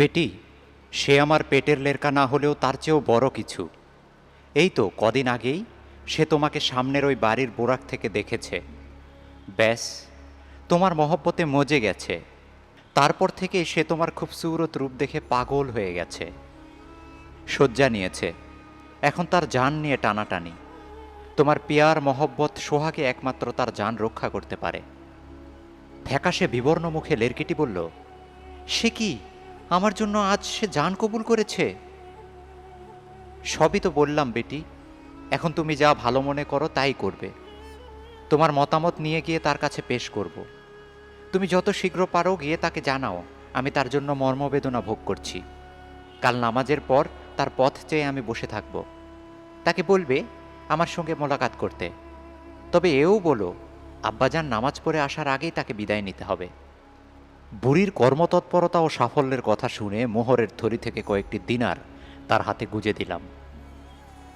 বেটি সে আমার পেটের লেরকা না হলেও তার চেয়েও বড় কিছু। এই তো কদিন আগেই সে তোমাকে সামনের ওই বাড়ির বোরাক থেকে দেখেছে। ব্যাস, তোমার মহব্বতে মজে গেছে। তারপর থেকে সে তোমার খুব সুরত রূপ দেখে পাগল হয়ে গেছে। শয্যা নিয়েছে। এখন তার জান নিয়ে টানাটানি। তোমার পিয়ার মহব্বত সোহাকে একমাত্র তার যান রক্ষা করতে পারে। ফ্যাকাশে বিবর্ণ মুখে লেরকিটি বলল, সে কি? আমার জন্য আজ সে জান কবুল করেছে। সবই তো বললাম, বেটি। এখন তুমি যা ভালো মনে করো তাই করবে। তোমার মতামত নিয়ে গিয়ে তার কাছে পেশ করব। তুমি যত শীঘ্র পারো গিয়ে তাকে জানাও। আমি তার জন্য মর্মবেদনা ভোগ করছি। কাল নামাজের পর তার পথ চেয়ে আমি বসে থাকব। তাকে বলবে আমার সঙ্গে মোলাকাত করতে। তবে এও বলো, আব্বাজান নামাজ পড়ে আসার আগেই তাকে বিদায় নিতে হবে। বুড়ির কর্মতৎপরতা ও সাফল্যের কথা শুনে মোহরের থরি থেকে কয়েকটি দিনার তার হাতে গুজে দিলাম।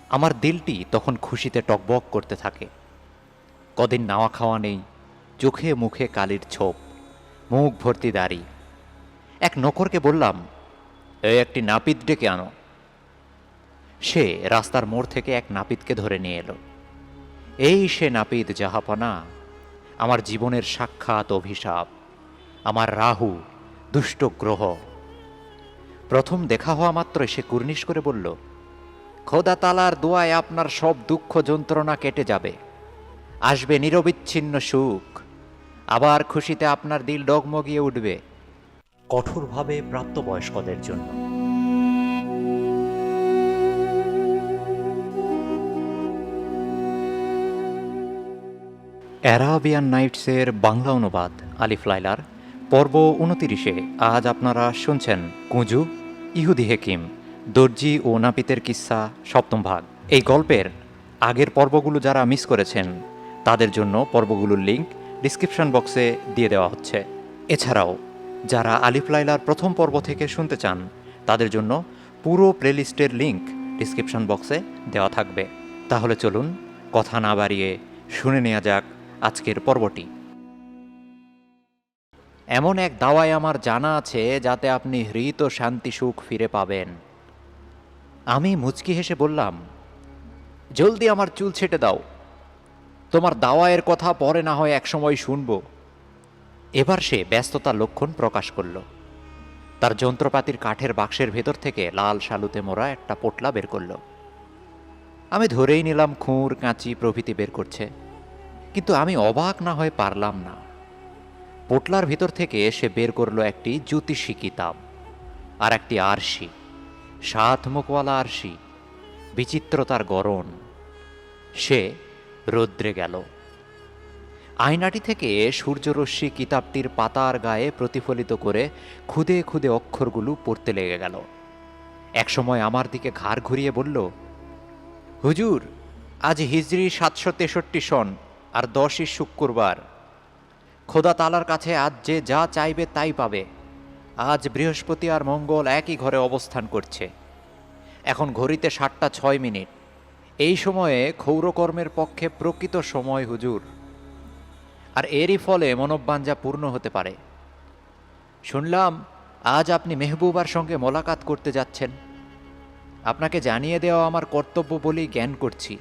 আমার দিলটি তখন খুশিতে টকবক করতে থাকে। কদিন নাওয়া খাওয়া নেই, চোখে মুখে কালির ছোপ, মুখ ভর্তি দাড়ি। এক নকরকে বললাম, এই একটি নাপিত ডেকে আনো। সে রাস্তার মোড় থেকে এক নাপিতকে ধরে নিয়ে এলো। এই সে নাপিত জাহাপনা আমার জীবনের সাক্ষাৎ অভিশাপ। আমার রাহু, দুষ্ট গ্রহ। প্রথম দেখা হওয়া মাত্র সে কুর্নিশ করে বলল খোদা তালার দোয়ায় আপনার সব দুঃখ যন্ত্রণা কেটে যাবে। আসবে নিরবিচ্ছিন্ন সুখ। আবার খুশিতে আপনার দিল ডগমগিয়ে উঠবে। কঠোরভাবে প্রাপ্তবয়স্কদের জন্য। অ্যারাবিয়ান নাইটসের বাংলা অনুবাদ, আলিফ লাইলার পর্ব উনতিরিশে আজ আপনারা শুনছেন কুঁজু ইহুদি হেকিম, দর্জি ও নাপিতের কিস্সা সপ্তম ভাগ। এই গল্পের আগের পর্বগুলো যারা মিস করেছেন, তাদের জন্য পর্বগুলোর লিঙ্ক ডিসক্রিপশন বক্সে দিয়ে দেওয়া হচ্ছে। এছাড়াও, যারা আলিফ লাইলার প্রথম পর্ব থেকে শুনতে চান, তাদের জন্য পুরো প্লেলিস্টের লিঙ্ক ডিসক্রিপশন বক্সে দেওয়া থাকবে। তাহলে চলুন, কথা না বাড়িয়ে শুনে নেওয়া যাক আজকের পর্বটি। এমন এক দাওয়ায় আমার জানা আছে যাতে আপনি হৃত শান্তি সুখ ফিরে পাবেন। আমি মুচকি হেসে বললাম, জলদি আমার চুল ছেটে দাও। তোমার দাওয়ায়ের কথা পরে না হয় একসময় শুনব। এবার সে ব্যস্ততার লক্ষণ প্রকাশ করল। তার যন্ত্রপাতির কাঠের বাক্সের ভেতর থেকে লাল শালুতে মোড়া একটা পোটলা বের করল। আমি ধরেই নিলাম খুঁড়, কাঁচি প্রভৃতি বের করছে। কিন্তু আমি অবাক না হয়ে পারলাম না। পোটলার ভিতর থেকে সে বের করল একটি জ্যোতিষী কিতাব আর একটি আরশি, সাত মুখওয়ালা আরশি, বিচিত্রতার গরণ। সে রৌদ্রে গেল। আয়নাটি থেকে সূর্যরশ্মি কিতাবটির পাতার গায়ে প্রতিফলিত করে খুদে খুদে অক্ষরগুলো পড়তে লেগে গেল। একসময় আমার দিকে ঘাড় ঘুরিয়ে বলল, হুজুর, আজ হিজরি সাতশো তেষট্টি সন আর দশই শুক্রবার। খোদা তালার কাছে আজ যে যা চাইবে তাই পাবে। আজ বৃহস্পতি আর মঙ্গল একই ঘরে অবস্থান করছে। এখন ঘড়িতে সাতটা ছয় মিনিট। এই সময়ে ক্ষৌরকর্মের পক্ষে প্রকৃত সময় হুজুর। আর এরই ফলে মনোবাঞ্জা পূর্ণ হতে পারে। শুনলাম, আজ আপনি মেহবুবার সঙ্গে মোলাকাত করতে যাচ্ছেন। আপনাকে জানিয়ে দেওয়া আমার কর্তব্য বলেই জ্ঞান করছি।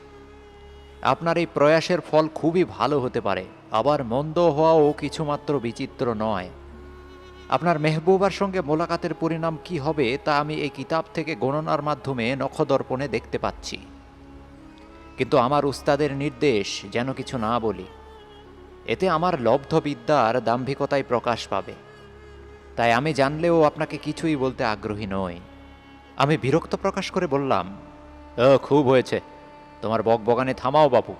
আপনার এই প্রয়াসের ফল খুবই ভালো হতে পারে, আবার মন্দ হওয়াও কিছুমাত্র বিচিত্র নয়। আপনার মেহবুবার সঙ্গে মোলাকাতের পরিণাম কি হবে, তা আমি এই কিতাব থেকে গণনার মাধ্যমে নখদর্পণে দেখতে পাচ্ছি। কিন্তু আমার উস্তাদের নির্দেশ যেন কিছু না বলি। এতে আমার লব্ধ বিদ্যার দাম্ভিকতাই প্রকাশ পাবে। তাই আমি জানলেও আপনাকে কিছুই বলতে আগ্রহী নই। আমি বিরক্ত প্রকাশ করে বললাম খুব হয়েছে। তোমার বকবগানে থামাও বাবু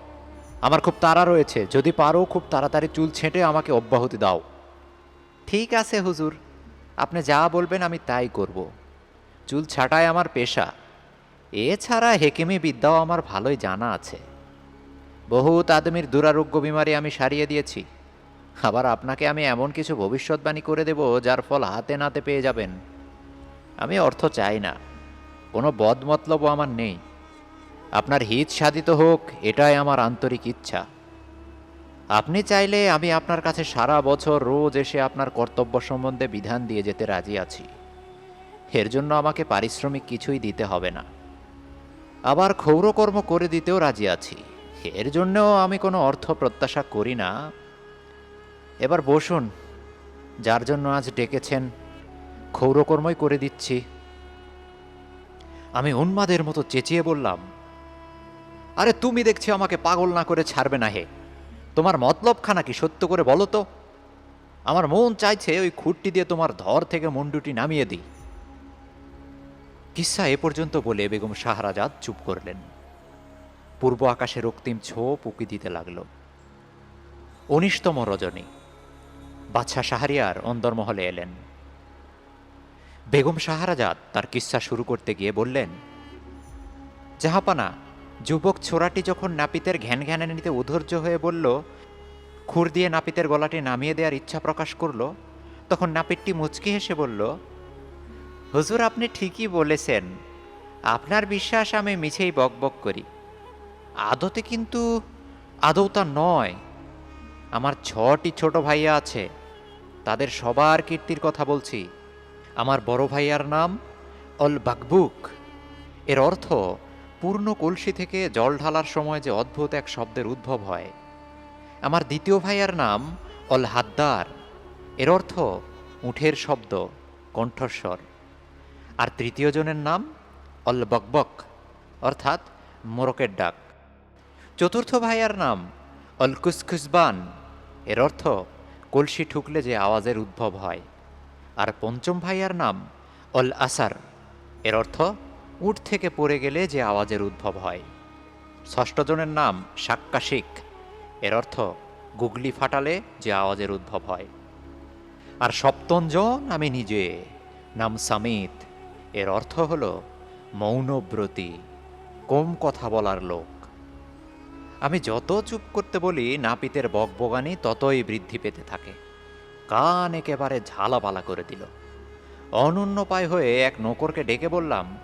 আমার খুব তাড়া রয়েছে। যদি পারো, খুব তাড়াতাড়ি চুল ছেঁটে আমাকে অব্যাহতি দাও। ঠিক আছে হুজুর। আপনি যা বলবেন আমি তাই করব। চুল ছাটাই আমার পেশা। এছাড়া হেকিমি বিদ্যাও আমার ভালোই জানা আছে। বহুত আদমির দুরারোগ্য বিমারি আমি সারিয়ে দিয়েছি। আবার আপনাকে আমি এমন কিছু ভবিষ্যৎবাণী করে দেব, যার ফল হাতে নাতে পেয়ে যাবেন। আমি অর্থ চাই না। কোনো বদমতলবও আমার নেই। আপনার হিত সাধিত হোক, এটাই আমার আন্তরিক ইচ্ছা। আপনি চাইলে আমি আপনার কাছে সারা বছর রোজ এসে আপনার কর্তব্য সম্বন্ধে বিধান দিয়ে যেতে রাজি আছি। এর জন্য আমাকে পারিশ্রমিক কিছুই দিতে হবে না। আবার ক্ষৌরকর্ম করে দিতেও রাজি আছি। এর জন্যও আমি কোনো অর্থ প্রত্যাশা করি না। এবার বসুন, যার জন্য আজ ডেকেছেন ক্ষৌরকর্মই করে দিচ্ছি। আমি উন্মাদের মতো চেঁচিয়ে বললাম আরে তুমি দেখছি আমাকে পাগল না করে ছাড়বে না হে। তোমার মতলবখানা কি সত্য করে বলো তো? আমার মন চাইছে ওই খুঁটটি দিয়ে তোমার ধর থেকে মুন্ডুটি নামিয়ে দিই। কিসা এ পর্যন্ত বলে বেগম শাহরাজাদ চুপ করলেন। পূর্ব আকাশে রক্তিম ছোপ উকি দিতে লাগল। উনিশতম রজনী। বাদশাহ শাহরিয়ার অন্দরমহলে এলেন। বেগম শাহরাজাদ তার কিস্সা শুরু করতে গিয়ে বললেন জাহাপানা যুবক ছোরাটি যখন নাপিতের ঘ্যান ঘ্যানে নিতে উধৈর্য হয়ে বলল, খুর দিয়ে নাপিতের গলাটি নামিয়ে দেওয়ার ইচ্ছা প্রকাশ করল, তখন নাপিতটি মুচকি হেসে বলল, হুজুর, আপনি ঠিকই বলেছেন। আপনার বিশ্বাস আমি মিছেই বকবক করি। আদতে কিন্তু আদৌ তা নয়। আমার ছটি ছোট ভাইয়া আছে। তাদের সবার কীর্তির কথা বলছি। আমার বড় ভাইয়ার নাম অল বাকবুক এর অর্থ পূর্ণ কলসি থেকে জল ঢালার সময় যে অদ্ভুত এক শব্দের উদ্ভব হয়। আমার দ্বিতীয় ভাইয়ার নাম অল হাদ্দার। এর অর্থ উঠের শব্দ, কণ্ঠস্বর। আর তৃতীয় জনের নাম অল বকবক, অর্থাৎ মোরকের ডাক। চতুর্থ ভাইয়ার নাম অল কুসকুসবান এর অর্থ কলসি ঠুকলে যে আওয়াজের উদ্ভব হয়। আর পঞ্চম ভাইয়ার নাম অল আসার। এর অর্থ উঠ থেকে পড়ে গেলে যে আওয়াজের উদ্ভব হয়। ষষ্ঠ জনের নাম সাক্কাশিক এর অর্থ, গুগলি ফাটালে যে আওয়াজের উদ্ভব হয়। আর সপ্তম জন আমি নিজে, নাম সামিত। এর অর্থ হল, মৌনব্রতী, কম কথা বলার লোক। আমি যত চুপ করতে বলি, নাপিতের বকবগানি ততই বৃদ্ধি পেতে থাকে। কান একেবারে ঝালাপালা করে দিল। অনন্য পায় হয়ে এক নৌকরকে ডেকে বললাম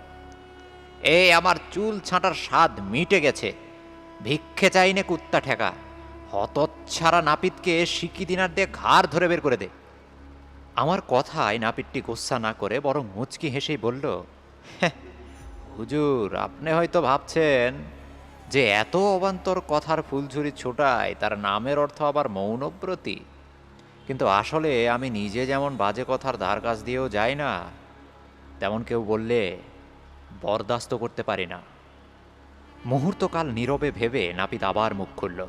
এই আমার চুল ছাঁটার স্বাদ মিটে গেছে। ভিক্ষে চাইনে কুত্তা ঠেকা। হতচ্ছাড়া নাপিতকে সিকি দিনার দিয়ে ঘাড় ধরে বের করে দে। আমার কথায় নাপিতটি গোসা না করে বরং মুচকি হেসেই বলল "হ্যাঁ, হুজুর আপনি হয়তো ভাবছেন যে এত অবান্তর কথার ফুলঝুরি ছোটায় তার নামের অর্থ আবার মৌনব্রতী। কিন্তু আসলে আমি নিজে যেমন বাজে কথার ধার কাছ দিয়েও যাই না তেমন কেউ বললে বরদাস্ত করতে পারি না। মুহূর্তকাল নীরবে ভেবে নাপিত আবার মুখ খুলল।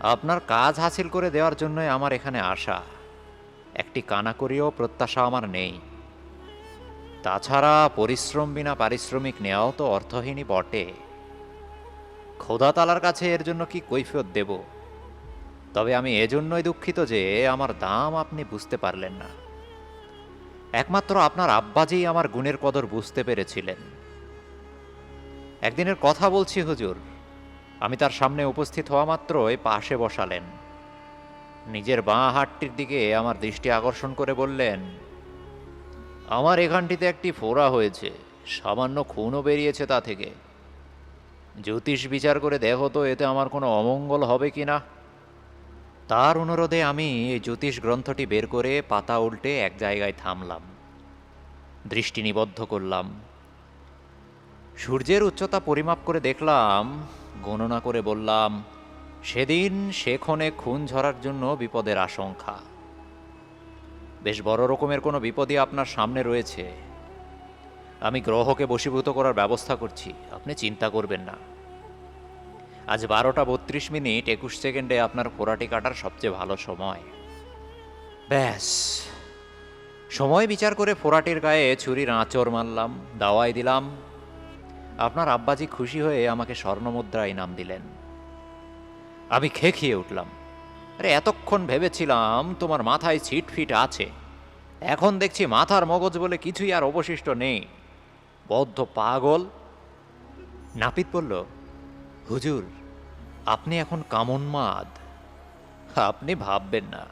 আপনার কাজ হাসিল করে দেওয়ার জন্যই আমার এখানে আসা। একটি কানাকড়িও প্রত্যাশা আমার নেই। তাছাড়া পরিশ্রম বিনা পারিশ্রমিক নেওয়াও তো অর্থহীনই বটে। খোদা তালার কাছে এর জন্য কি কৈফিয়ত দেব? তবে আমি এজন্যই দুঃখিত যে, আমার দাম আপনি বুঝতে পারলেন না। একমাত্র আপনার আব্বাজি আমার গুণের কদর বুঝতে পেরেছিলেন। একদিনের কথা বলছি, হুজুর। আমি তার সামনে উপস্থিত হওয়া মাত্রই পাশে বসালেন। নিজের বাঁ হাতটির দিকে আমার দৃষ্টি আকর্ষণ করে বললেন, আমার এখানটিতে একটি ফোড়া হয়েছে। সামান্য খুনও বেরিয়েছে তা থেকে। জ্যোতিষ বিচার করে দেখো তো, এতে আমার কোনো অমঙ্গল হবে কি না? তার অনুরোধে আমি এই জ্যোতিষ গ্রন্থটি বের করে পাতা উল্টে এক জায়গায় থামলাম। দৃষ্টি নিবদ্ধ করলাম। সূর্যের উচ্চতা পরিমাপ করে দেখলাম, গণনা করে বললাম, সেদিন সেখনে খুন ঝরার জন্য বিপদের আশঙ্কা। বেশ বড় রকমের কোনো বিপদই আপনার সামনে রয়েছে। আমি গ্রহকে বশীভূত করার ব্যবস্থা করছি, আপনি চিন্তা করবেন না। আজ বারোটা বত্রিশ মিনিট, একুশ সেকেন্ডে আপনার ফোরাটি কাটার সবচেয়ে ভালো সময়। ব্যাস। সময় বিচার করে ফোরাটির গায়ে ছুরির আঁচড় মারলাম, দাওয়াই দিলাম। আপনার আব্বাজি খুশি হয়ে আমাকে স্বর্ণমুদ্রা ইনাম দিলেন। আমি খেয়ে উঠলাম। আরে, এতক্ষণ ভেবেছিলাম তোমার মাথায় ছিট ফিট আছে। এখন দেখছি মাথার মগজ বলে কিছুই আর অবশিষ্ট নেই। বদ্ধ পাগল। নাপিত বলল হুজুর, আপনি এখন কামনমাদ আপনি ভাববেন না,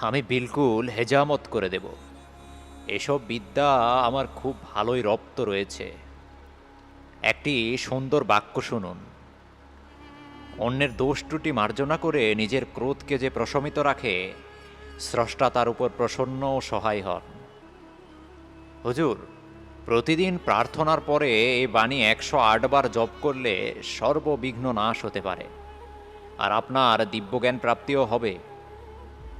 আমি বিলকুল হেজামত করে দেব। এসব বিদ্যা আমার খুব ভালোই রপ্ত রয়েছে। একটি সুন্দর বাক্য শুনুন। অন্যের দোষ ত্রুটি মার্জনা করে নিজের ক্রোধকে যে প্রশমিত রাখে, স্রষ্টা তার উপর প্রসন্ন ও সহায় হন। হুজুর প্রতিদিন প্রার্থনার পরে এই বাণী একশো বার জপ করলে সর্ববিঘ্ন নাশ হতে পারে। আর আপনার দিব্যজ্ঞান প্রাপ্তিও হবে।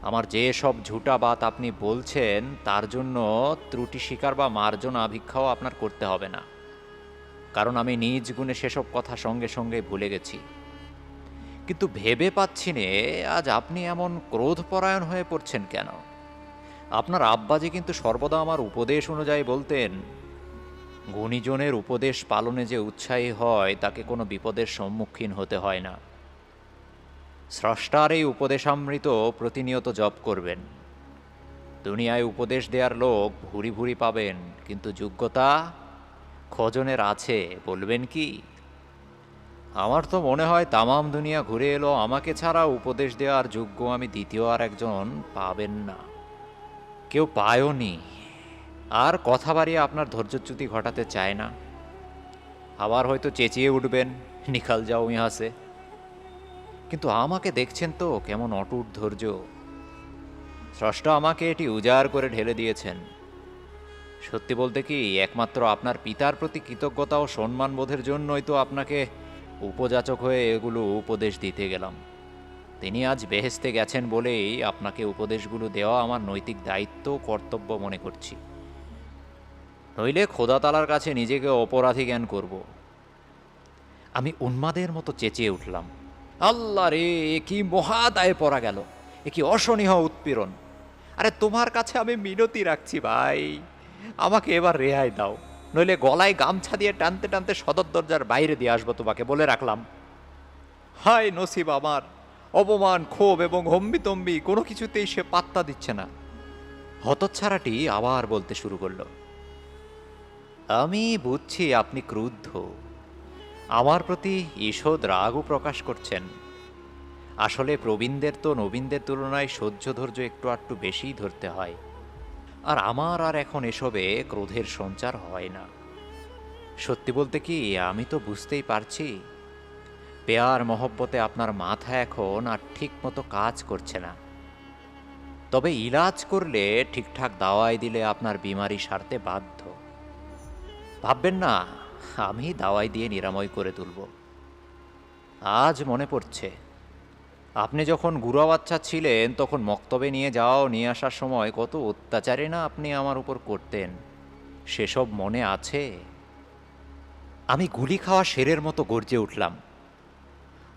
আমার যে সব ঝুটা বাত আপনি বলছেন, তার জন্য ত্রুটি স্বীকার বা মার্জনা ভিক্ষাও আপনার করতে হবে না। কারণ আমি নিজ গুণে সেসব কথা সঙ্গে সঙ্গে ভুলে গেছি। কিন্তু ভেবে পাচ্ছি নে, আজ আপনি এমন ক্রোধপরায়ণ হয়ে পড়ছেন কেন? আপনার আব্বাজি কিন্তু সর্বদা আমার উপদেশ অনুযায়ী বলতেন গুণীজনের উপদেশ পালনে যে উৎসাহী হয়, তাকে কোনো বিপদের সম্মুখীন হতে হয় না। স্রষ্টার এই উপদেশামৃত প্রতিনিয়ত জপ করবেন। দুনিয়ায় উপদেশ দেওয়ার লোক ভুরি ভুরি পাবেন, কিন্তু যোগ্যতা খজনের আছে, বলবেন কি? আমার তো মনে হয় তামাম দুনিয়া ঘুরে এলো, আমাকে ছাড়া উপদেশ দেওয়ার যোগ্য আমি দ্বিতীয় আর একজন পাবেন না। কেউ পায়ওনি আর কথা বাড়িয়ে আপনার ধৈর্যচ্যুতি ঘটাতে চায় না। আবার হয়তো চেঁচিয়ে উঠবেন, নিখাল যাও ইহাসে। কিন্তু আমাকে দেখছেন তো কেমন অটুট ধৈর্য। স্রষ্টা আমাকে এটি উজাড় করে ঢেলে দিয়েছেন। সত্যি বলতে কি, একমাত্র আপনার পিতার প্রতি কৃতজ্ঞতা ও সম্মান বোধের জন্যই তো আপনাকে উপযাচক হয়ে এগুলো উপদেশ দিতে গেলাম। তিনি আজ বেহেস্তে গেছেন বলেই আপনাকে উপদেশগুলো দেওয়া আমার নৈতিক দায়িত্ব কর্তব্য মনে করছি। নইলে খোদাতালার কাছে নিজেকে অপরাধী জ্ঞান করব। আমি উন্মাদের মতো চেঁচিয়ে উঠলাম। আল্লাহ রে, এ কি মহাদায়ে পড়া গেল। এ কি অসনীহ উৎপীড়ন। আরে তোমার কাছে আমি মিনতি রাখছি ভাই। আমাকে এবার রেহাই দাও। নইলে গলায় গামছা দিয়ে টানতে টানতে সদর দরজার বাইরে দিয়ে আসব তোমাকে বলে রাখলাম। হায় নসিব আমার। অপমান, ক্ষোভ এবং হম্বিতম্বি কোনো কিছুতেই সে পাত্তা দিচ্ছে না। হতচ্ছাড়াটি আবার বলতে শুরু করল। আমি বুঝছি আপনি ক্রুদ্ধ। আমার প্রতি ঈষৎ রাগও প্রকাশ করছেন। আসলে প্রবীণদের তো নবীনদের তুলনায় সহ্য ধৈর্য একটু আটটু বেশিই ধরতে হয়। আর আমার আর এখন এসবে ক্রোধের সঞ্চার হয় না। সত্যি বলতে কি, আমি তো বুঝতেই পারছি। পেয়ার মহব্বতে আপনার মাথা এখন আর ঠিক মতো কাজ করছে না। তবে ইলাজ করলে ঠিকঠাক দাওয়াই দিলে আপনার বিমারি সারতে বাধ্য। ভাববেন না, আমি দাওয়াই দিয়ে নিরাময় করে তুলব। আজ মনে পড়ছে, আপনি যখন গুড়া বাচ্চা ছিলেন, তখন মক্তবে নিয়ে যাও, নিয়ে আসার সময় কত অত্যাচারে না আপনি আমার উপর করতেন, সেসব মনে আছে? আমি গুলি খাওয়া শেরের মতো গর্জে উঠলাম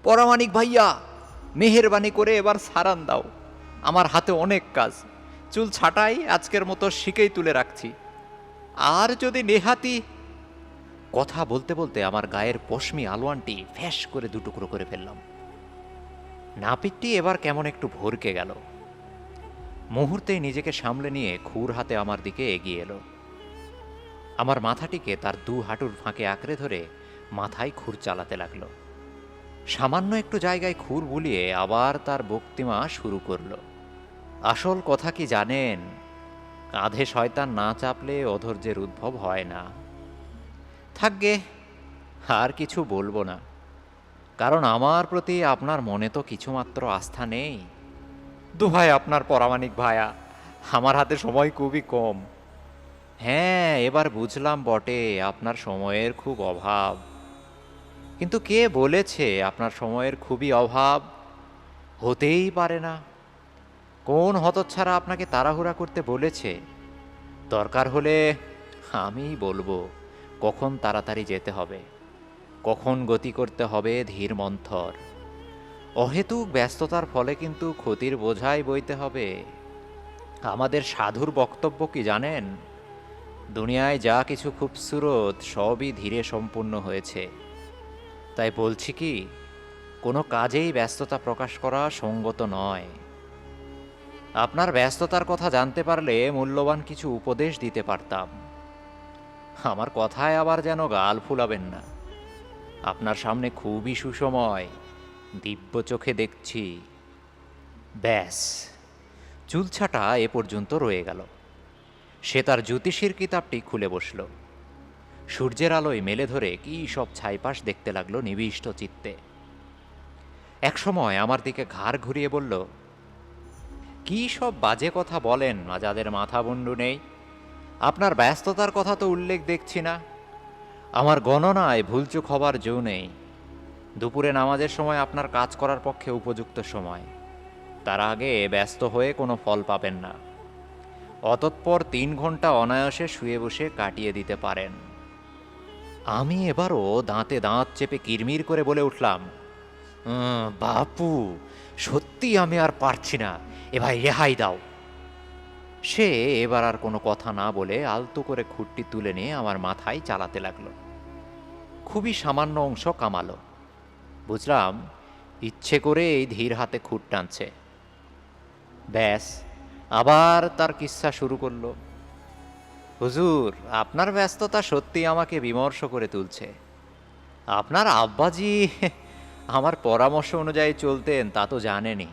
পরামানিক ভাইয়া, মেহেরবানি করে এবার সারান দাও, আমার হাতে অনেক কাজ, চুল ছাটাই আজকের মতো শিকেই তুলে রাখছি, আর যদি নেহাতি কথা বলতে বলতে আমার গায়ের পশমি আলোয়ানটি ফ্যাস করে দুটুকরো করে ফেললাম। নাপিতটি এবার কেমন একটু ভরকে গেল। মুহূর্তেই নিজেকে সামলে নিয়ে খুর হাতে আমার দিকে এগিয়ে এলো। আমার মাথাটিকে তার দু হাঁটুর ফাঁকে আঁকড়ে ধরে মাথায় খুর চালাতে লাগল। সামান্য একটু জায়গায় খুর বুলিয়ে আবার তার বক্তিমা শুরু করল। আসল কথা কি জানেন? কাঁধে শয়তান না চাপলে অধৈর্যের উদ্ভব হয় না। থাকগে। আর কিছু বলব না। কারণ আমার প্রতি আপনার মনে তো কিছুমাত্র আস্থা নেই। দুহাই আপনার পরামানিক ভায়া আমার হাতে সময় খুবই কম। হ্যাঁ এবার বুঝলাম বটে আপনার সময়ের খুব অভাব। কিন্তু কে বলেছে আপনার সময়ের খুবই অভাব? হতেই পারে না। কোন হতচ্ছাড়া আপনাকে তাড়াহুড়া করতে বলেছে? দরকার হলে আমি বলব। কখন তাড়াতাড়ি যেতে হবে, কখন গতি করতে হবে ধীর মন্থর। অহেতুক ব্যস্ততার ফলে কিন্তু ক্ষতির বোঝাই বইতে হবে। আমাদের সাধুর বক্তব্য কি জানেন? দুনিয়ায় যা কিছু খুবসুরত সবই ধীরে সম্পূর্ণ হয়েছে। তাই বলছি কি, কোনো কাজেই ব্যস্ততা প্রকাশ করা সঙ্গত নয়। আপনার ব্যস্ততার কথা জানতে পারলে মূল্যবান কিছু উপদেশ দিতে পারতাম। আমার কথায় আবার যেন গাল ফুলাবেন না। আপনার সামনে খুবই সুসময়, দিব্য চোখে দেখছি। ব্যাস, চুলছাটা এ পর্যন্ত রয়ে গেল। সে তার জ্যোতিষীর কিতাবটি খুলে বসল। সূর্যের আলোয় মেলে ধরে কী সব ছাইপাশ দেখতে লাগল নিবিষ্ট চিত্তে। একসময় আমার দিকে ঘাড় ঘুরিয়ে বলল, কী সব বাজে কথা বলেন যাদের মাথা মুন্ডু নেই? আপনার ব্যস্ততার কথা তো উল্লেখ দেখছি না। আমার গণনায় ভুলচুক হবার জো নেই। দুপুরে নামাজের সময় আপনার কাজ করার পক্ষে উপযুক্ত সময়। তার আগে ব্যস্ত হয়ে কোনো ফল পাবেন না। অতঃপর তিন ঘণ্টা অনায়াসে শুয়ে বসে কাটিয়ে দিতে পারেন। আমি এবারও দাঁতে দাঁত চেপে কিরমির করে বলে উঠলাম বাপু, সত্যি আমি আর পারছি না। এ ভাই রেহাই দাও। সে এবার আর কোনো কথা না বলে আলতো করে খুঁটটি তুলে নিয়ে আমার মাথায় চালাতে লাগল। খুবই সামান্য অংশ কামালো। বুঝলাম, ইচ্ছে করে এই ধীর হাতে খুঁট টানছে। ব্যাস, আবার তার কিস্সা শুরু করল। হুজুর, আপনার ব্যস্ততা সত্যি আমাকে বিমর্ষ করে তুলছে। আপনার আব্বাজি আমার পরামর্শ অনুযায়ী চলতেন, তা তো জানেনই।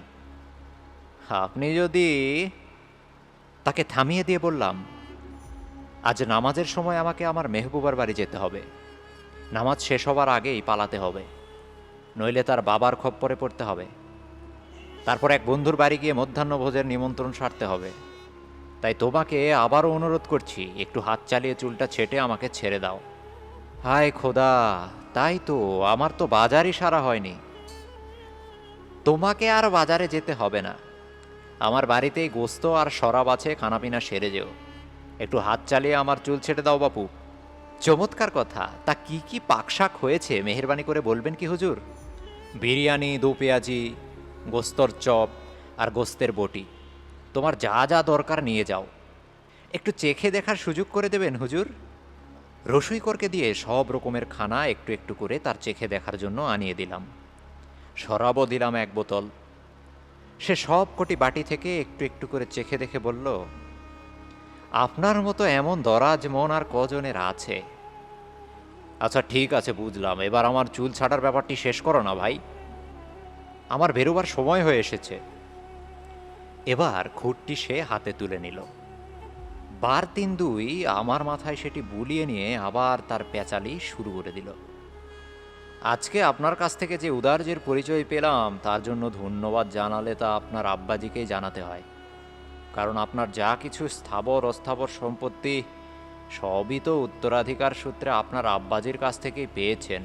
আপনি যদি তাকে থামিয়ে দিয়ে বললাম, আজ নামাজের সময় আমাকে আমার মেহবুবার বাড়ি যেতে হবে। নামাজ শেষ হবার আগেই পালাতে হবে। নইলে তার বাবার খপ্পরে পড়তে হবে। তারপর এক বন্ধুর বাড়ি গিয়ে মধ্যাহ্নভোজের নিমন্ত্রণ সারতে হবে। তাই তোমাকে আবারও অনুরোধ করছি, একটু হাত চালিয়ে চুলটা ছেটে আমাকে ছেড়ে দাও। হায় খোদা, তাই তো, আমার তো বাজারই সারা হয়নি। তোমাকে আর বাজারে যেতে হবে না। আমার বাড়িতেই গোস্ত আর শরাব আছে, খানাপিনা সেরে যেও। একটু হাত চালিয়ে আমার চুল ছেটে দাও বাপু। চমৎকার কথা। তা কি কি পাকশাক হয়েছে? মেহরবানি করে বলবেন কি হুজুর? বিরিয়ানি, দু পেঁয়াজি, গোস্তর চপ আর গোস্তের বটি। তোমার যা যা দরকার নিয়ে যাও। একটু চেখে দেখার সুযোগ করে দেবেন হুজুর? রসুইকরকে দিয়ে সব রকমের খানা একটু একটু করে তার চেখে দেখার জন্য আনিয়ে দিলাম। শরাবও দিলাম এক বোতল। সে সব কটি বাটি থেকে একটু একটু করে চেখে দেখে বলল, আপনার মতো এমন দরাজ মন আর কজনের আছে? আচ্ছা ঠিক আছে, বুঝলাম। এবার আমার চুল ছাটার ব্যাপারটি শেষ করো না ভাই। আমার বেরোবার সময় হয়ে এসেছে। এবার খুঁটটি সে হাতে তুলে নিল। বার তিন দুই আমার মাথায় সেটি বুলিয়ে নিয়ে আবার তার পেঁচালি শুরু করে দিল। আজকে আপনার কাছ থেকে যে উদার্যের পরিচয় পেলাম, তার জন্য ধন্যবাদ জানালে তা আপনার আব্বাজিকেই জানাতে হয়। কারণ আপনার যা কিছু স্থাবর, অস্থাবর সম্পত্তি, সবই তো উত্তরাধিকার সূত্রে আপনার আব্বাজির কাছ থেকেই পেয়েছেন।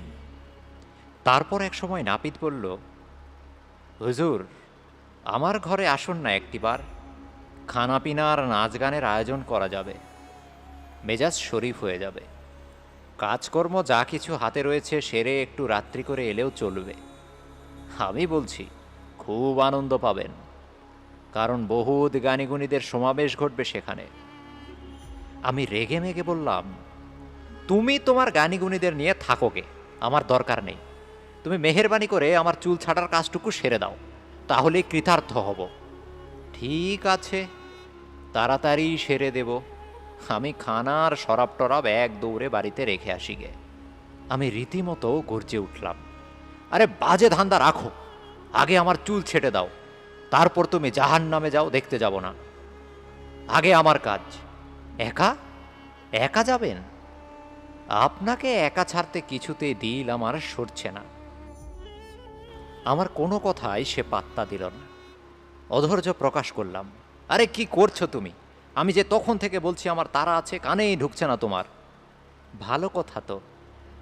তারপর এক সময় নাপিত বলল, হুজুর, আমার ঘরে আসুন না একটিবার। খানাপিনা আর নাচ গানের আয়োজন করা যাবে। মেজাজ শরীফ হয়ে যাবে। কাজকর্ম যা কিছু হাতে রয়েছে সেরে একটু রাত্রি করে এলেও চলবে। আমি বলছি, খুব আনন্দ পাবেন, কারণ বহুত গানিগুণীদের সমাবেশ ঘটবে সেখানে। আমি রেগে মেগে বললাম, তুমি তোমার গানিগুণীদের নিয়ে থাকোগে আমার দরকার নেই। তুমি মেহেরবানি করে আমার চুল ছাটার কাজটুকু সেরে দাও তাহলেই কৃতার্থ হব। ঠিক আছে, তাড়াতাড়ি সেরে দেব। আমি খানার সরাব টরাব এক দৌড়ে বাড়িতে রেখে আসি গে। আমি রীতিমতো গর্জে উঠলাম। আরে, বাজে ধান্দা রাখো। আগে আমার চুল ছেটে দাও। তারপর তুমি জাহান নামে যাও, দেখতে যাব না। আগে আমার কাজ। একা? একা যাবেন? আপনাকে একা ছাড়তে কিছুতে দিল আমার সরছে না। আমার কোনো কথাই সে পাত্তা দিল না। অধৈর্য প্রকাশ করলাম। আরে, কি করছ তুমি? আমি যে তখন থেকে বলছি, আমার তারা আছে, কানেই ঢুকছে না তোমার। ভালো কথা তো।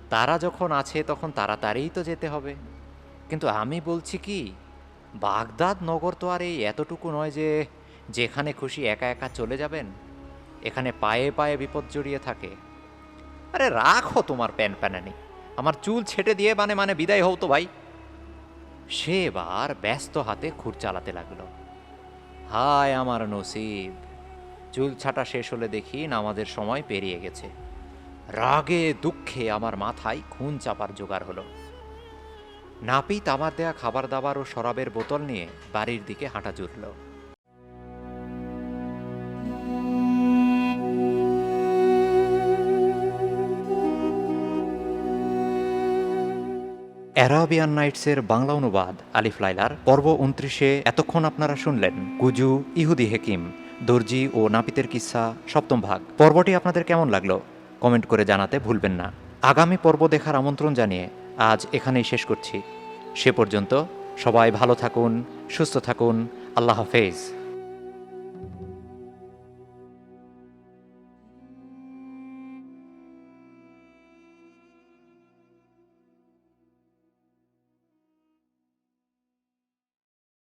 তারা যখন আছে, তখন তাড়াতাড়িই তো যেতে হবে। কিন্তু আমি বলছি কি, বাগদাদ নগর তো আর এই এতটুকু নয় যে যেখানে খুশি একা একা চলে যাবেন, এখানে পায়ে পায়ে বিপদ জড়িয়ে থাকে। আরে রাখো তোমার প্যান প্যানানি, আমার চুল ছেটে দিয়ে মানে মানে বিদায় হও তো ভাই। সে এবার ব্যস্ত হাতে খুর চালাতে লাগল। হায় আমার নসিব! চুল ছাটা শেষ হলে দেখি নামাজের সময় পেরিয়ে গেছে। রাগে, দুঃখে আমার মাথায় খুন চাপার জোগাড় হলো। নাপিত আমার দেয়া খাবার দাবার ও শরাবের বোতল নিয়ে বাড়ির দিকে হাঁটা জুটল। অ্যারাবিয়ান নাইটসের বাংলা অনুবাদ আলিফ লাইলার পর্ব উনত্রিশে, এতক্ষণ আপনারা শুনলেন কুজু ইহুদি হেকিম। দর্জি ও নাপিতের কিসা সপ্তম ভাগ। পর্বটি আপনাদের কেমন লাগল? কমেন্ট করে জানাতে ভুলবেন না। আগামী পর্ব দেখার আমন্ত্রণ জানিয়ে আজ এখানেই শেষ করছি। সে পর্যন্ত সবাই ভালো থাকুন, সুস্থ থাকুন। আল্লাহ হাফেজ।